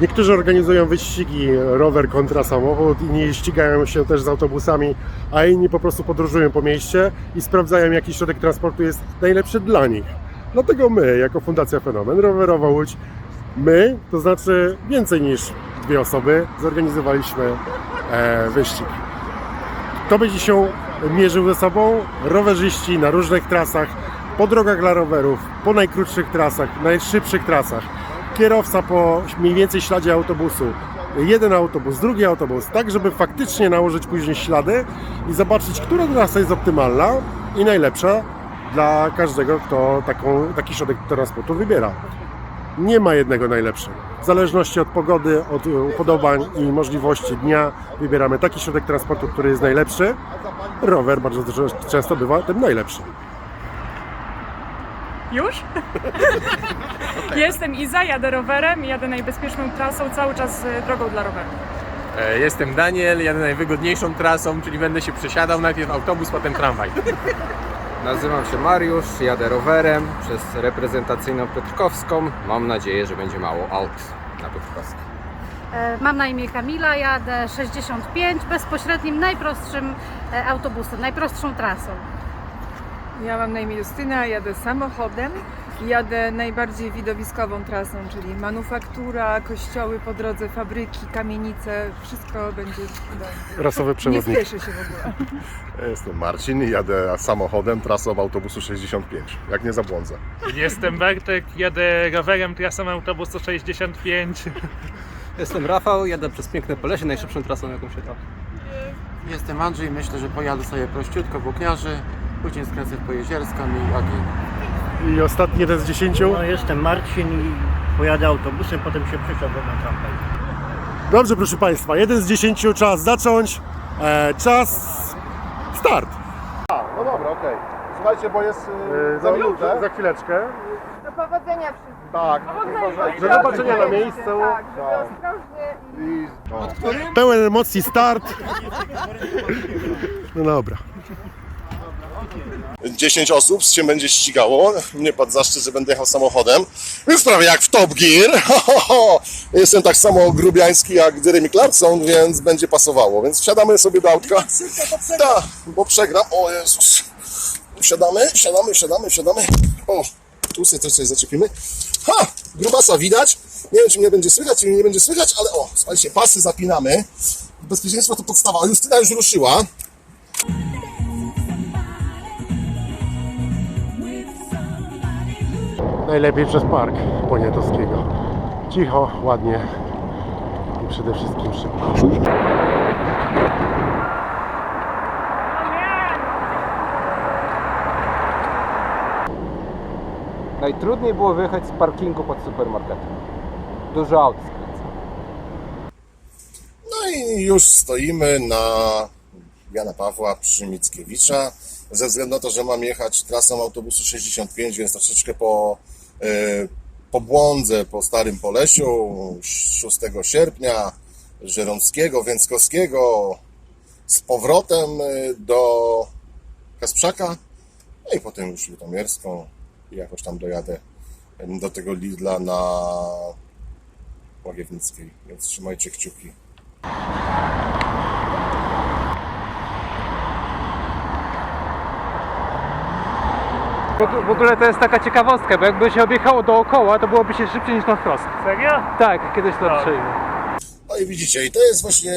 Niektórzy organizują wyścigi rower kontra samochód, inni ścigają się też z autobusami, a inni po prostu podróżują po mieście i sprawdzają, jaki środek transportu jest najlepszy dla nich. Dlatego my, jako Fundacja Fenomen Rowerowa Łódź, my, to znaczy więcej niż dwie osoby, zorganizowaliśmy e, wyścig. Kto będzie się mierzył ze sobą? Rowerzyści na różnych trasach, po drogach dla rowerów, po najkrótszych trasach, najszybszych trasach. Kierowca po mniej więcej śladzie autobusu. Jeden autobus, drugi autobus, tak żeby faktycznie nałożyć później ślady i zobaczyć, która trasa jest optymalna i najlepsza dla każdego, kto taką, taki środek transportu wybiera. Nie ma jednego najlepszego. W zależności od pogody, od upodobań i możliwości dnia wybieramy taki środek transportu, który jest najlepszy. Rower bardzo często bywa tym najlepszym. Już? Jestem Iza, jadę rowerem, jadę najbezpieczną trasą, cały czas y, drogą dla rowerów. E, Jestem Daniel, jadę najwygodniejszą trasą, czyli będę się przesiadał, najpierw autobus, potem tramwaj. Nazywam się Mariusz, jadę rowerem przez reprezentacyjną Piotrkowską. Mam nadzieję, że będzie mało aut na Piotrkowskiej. E, Mam na imię Kamila, jadę 65 bezpośrednim, najprostszym e, autobusem, najprostszą trasą. Ja mam na imię Justyna, jadę samochodem. Jadę najbardziej widowiskową trasą, czyli manufaktura, kościoły po drodze, fabryki, kamienice, wszystko będzie cudownie. Rasowy Nie przewodnik. spieszę się w ogóle. Ja Jestem Marcin, jadę samochodem trasą autobusu 65. Jak nie zabłądzę. Jestem Bartek, jadę rowerem trasą autobusu 65. Jestem Rafał, jadę przez piękne Polesie, najszybszą trasą jaką się da. Jestem Andrzej, myślę, że pojadę sobie prościutko w Łukniarzy, później skręcę w Pojezierską i Ogień. I ostatni jeden z dziesięciu. No, jestem Marcin i pojadę autobusem, potem się przesiadam na tramwaj. Dobrze, proszę Państwa, jeden z dziesięciu, czas zacząć. E, czas start. No dobra, okej. Słuchajcie, bo jest E, za minutę. Za chwileczkę. Do powodzenia wszystkim. Tak. Do zobaczenia na miejscu. Tak, żeby ostrożnie i... I, no. Pełen emocji start. No dobra. 10 osób się będzie ścigało. Mnie padł zaszczyt, że będę jechał samochodem. Więc prawie jak w Top Gear. Ho, ho, ho. Jestem tak samo grubiański jak Jeremy Clarkson, więc będzie pasowało. Więc wsiadamy sobie do autka. Tak, bo przegram. O Jezus. Wsiadamy, wsiadamy, wsiadamy, wsiadamy. O, tu sobie coś sobie zaczepimy. Ha! Grubasa widać. Nie wiem, czy mnie będzie słychać, czy mnie nie będzie słychać, ale o, słuchajcie, pasy zapinamy. Bezpieczeństwo to podstawa. Justyna już ruszyła. Najlepiej przez park Poniatowskiego. Cicho, ładnie i przede wszystkim szybko. Najtrudniej było wyjechać z parkingu pod supermarketem. Dużo aut skręca. No i już stoimy na Jana Pawła przy Mickiewicza. Ze względu na to, że mam jechać trasą autobusu 65, więc troszeczkę po, po błądze po Starym Polesiu 6 sierpnia, Żeromskiego, Więckowskiego z powrotem e, do Kasprzaka, no i potem już Lutomierską i jakoś tam dojadę em, do tego Lidla na Łagiewnickiej, więc trzymajcie kciuki. W ogóle to jest taka ciekawostka, bo jakby się objechało dookoła, to byłoby się szybciej niż na wprost. Serio? Tak, kiedyś to przyjmę. No i widzicie, i to jest właśnie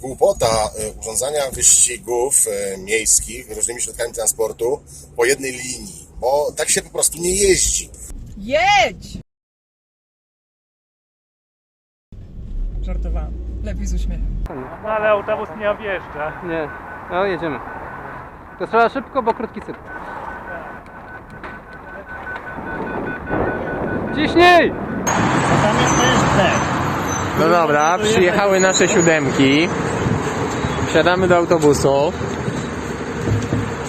głupota e, urządzania wyścigów e, miejskich różnymi środkami transportu po jednej linii, bo tak się po prostu nie jeździ. Jedź! Żartowałam. Lepiej z uśmiechem. No ale autobus nie objeżdża. Nie, no jedziemy. To trzeba szybko, bo krótki cykl. Ciśnij! Tam jeszcze jest B. No dobra, przyjechały nasze siódemki. Wsiadamy do autobusu.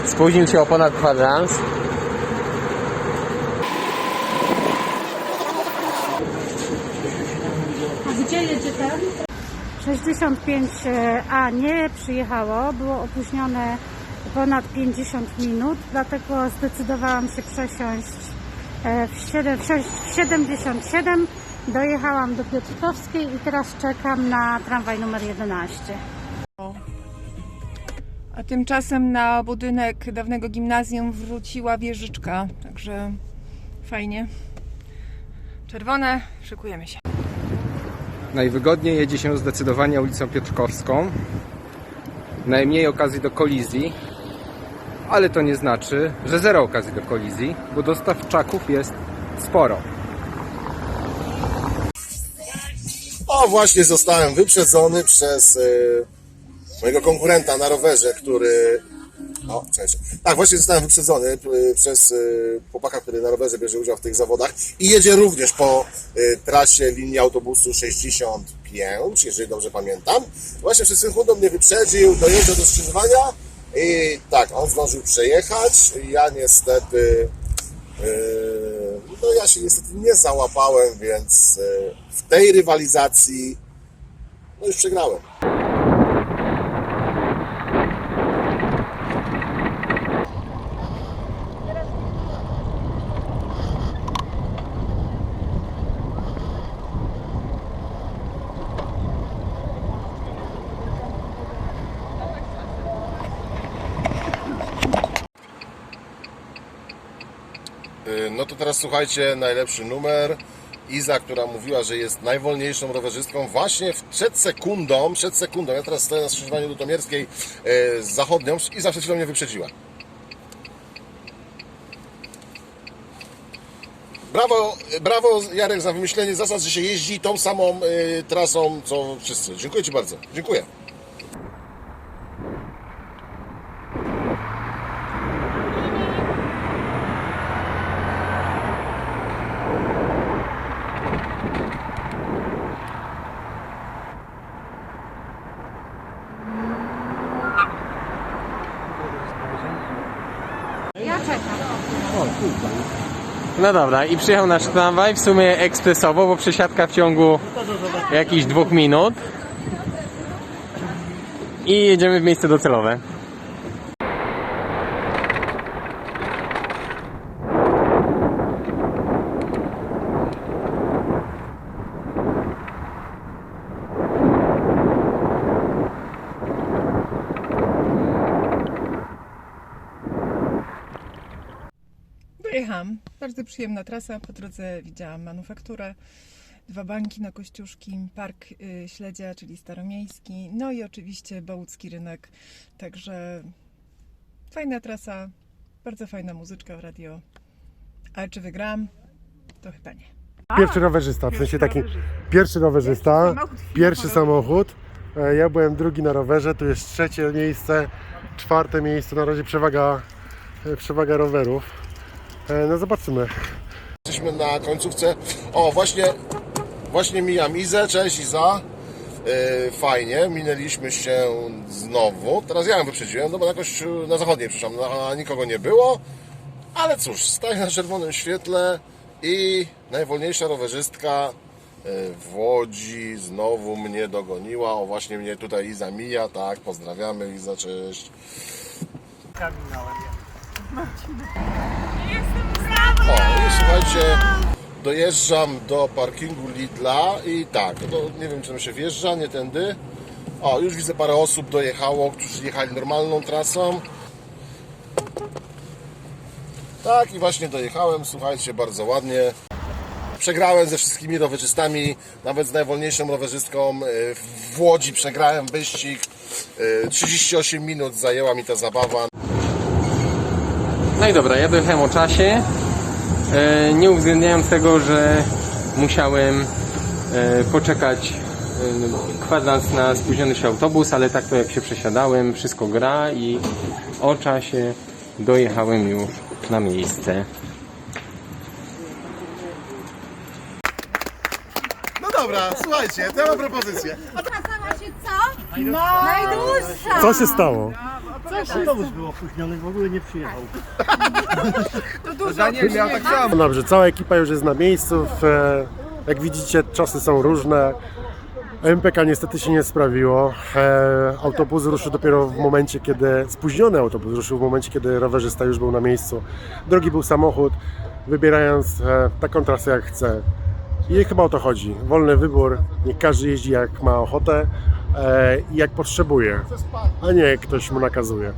Spóźnił się o ponad kwadrans. A gdzie jedzie ten? 65A nie przyjechało, było opóźnione ponad 50 minut, dlatego zdecydowałam się przesiąść e, w siedem- w sześć- w 77 Dojechałam do Piotrkowskiej i teraz czekam na tramwaj numer 11. A tymczasem na budynek dawnego gimnazjum wróciła wieżyczka, także fajnie. Czerwone, szykujemy się. Najwygodniej jedzie się zdecydowanie ulicą Piotrkowską. Najmniej okazji do kolizji, ale to nie znaczy, że zero okazji do kolizji, bo dostawczaków jest sporo. O, właśnie zostałem wyprzedzony przez e, mojego konkurenta na rowerze, który... O, cześć. Tak, właśnie zostałem wyprzedzony e, przez e, chłopaka, który na rowerze bierze udział w tych zawodach i jedzie również po trasie linii autobusu 65, jeżeli dobrze pamiętam. Właśnie przed sekundą mnie wyprzedził, dojeżdża do skrzyżowania i tak, on zdążył przejechać. Ja niestety... Yy, No ja się niestety nie załapałem, więc yy, w tej rywalizacji no już przegrałem. No to teraz słuchajcie, najlepszy numer. Iza, która mówiła, że jest najwolniejszą rowerzystką, właśnie przed sekundą, przed sekundą, ja teraz stoję na skrzyżowaniu Lutomierskiej z zachodnią, Iza przed chwilą mnie wyprzedziła. Brawo, brawo Jarek za wymyślenie zasad, że się jeździ tą samą e, trasą, co wszyscy. Dziękuję Ci bardzo. Dziękuję. Ja czekam. No dobra, i przyjechał nasz tramwaj w sumie ekspresowo, bo przesiadka w ciągu jakichś dwóch minut. I jedziemy w miejsce docelowe. Dojechałam. Bardzo przyjemna trasa. Po drodze widziałam manufakturę, dwa banki na Kościuszki, park y, Śledzia, czyli Staromiejski, no i oczywiście Bałucki Rynek. Także fajna trasa, bardzo fajna muzyczka w radio. Ale czy wygram? To chyba nie. Pierwszy rowerzysta, w sensie taki pierwszy rowerzysta, pierwszy samochód. E, Ja byłem drugi na rowerze, tu jest trzecie miejsce, czwarte miejsce, na razie przewaga, e, przewaga rowerów. E, No zobaczymy. Jesteśmy na końcówce. O, właśnie, właśnie mijam Izę. Cześć Iza. Yy, fajnie, minęliśmy się znowu. Teraz ja ją wyprzedziłem, no bo jakoś yy, na zachodniej, przepraszam, na, nikogo nie było. Ale cóż, staję na czerwonym świetle i najwolniejsza rowerzystka w Łodzi znowu mnie dogoniła. O, właśnie mnie tutaj Iza mija, tak, pozdrawiamy Iza, cześć. I słuchajcie, dojeżdżam do parkingu Lidla i tak, no, nie wiem czy tam się wjeżdża, nie tędy. O, już widzę parę osób dojechało, którzy jechali normalną trasą. Tak i właśnie dojechałem, słuchajcie, bardzo ładnie. Przegrałem ze wszystkimi rowerzystami, nawet z najwolniejszą rowerzystką y, w Łodzi przegrałem wyścig. Y, 38 minut zajęła mi ta zabawa. No i dobra, ja dojechałem o czasie, e, nie uwzględniając tego, że musiałem e, poczekać e, kwadrans na spóźniony się autobus, ale tak to jak się przesiadałem, wszystko gra i o czasie dojechałem już na miejsce. No dobra, słuchajcie, to ja mam propozycję. Okazała się co? Najdłuższa. Co się stało? Autobus był opóźniony, w ogóle nie przyjechał. Daniel miał tak samo. No dobrze, cała ekipa już jest na miejscu. E, Jak widzicie, czasy są różne. MPK niestety się nie sprawiło. E, Autobus ruszył dopiero w momencie, kiedy. Spóźniony autobus ruszył w momencie, kiedy rowerzysta już był na miejscu. Drogi był samochód. Wybierając e, taką trasę jak chce, I chyba o to chodzi. Wolny wybór, niech każdy jeździ jak ma ochotę e, i jak potrzebuje, a nie ktoś mu nakazuje.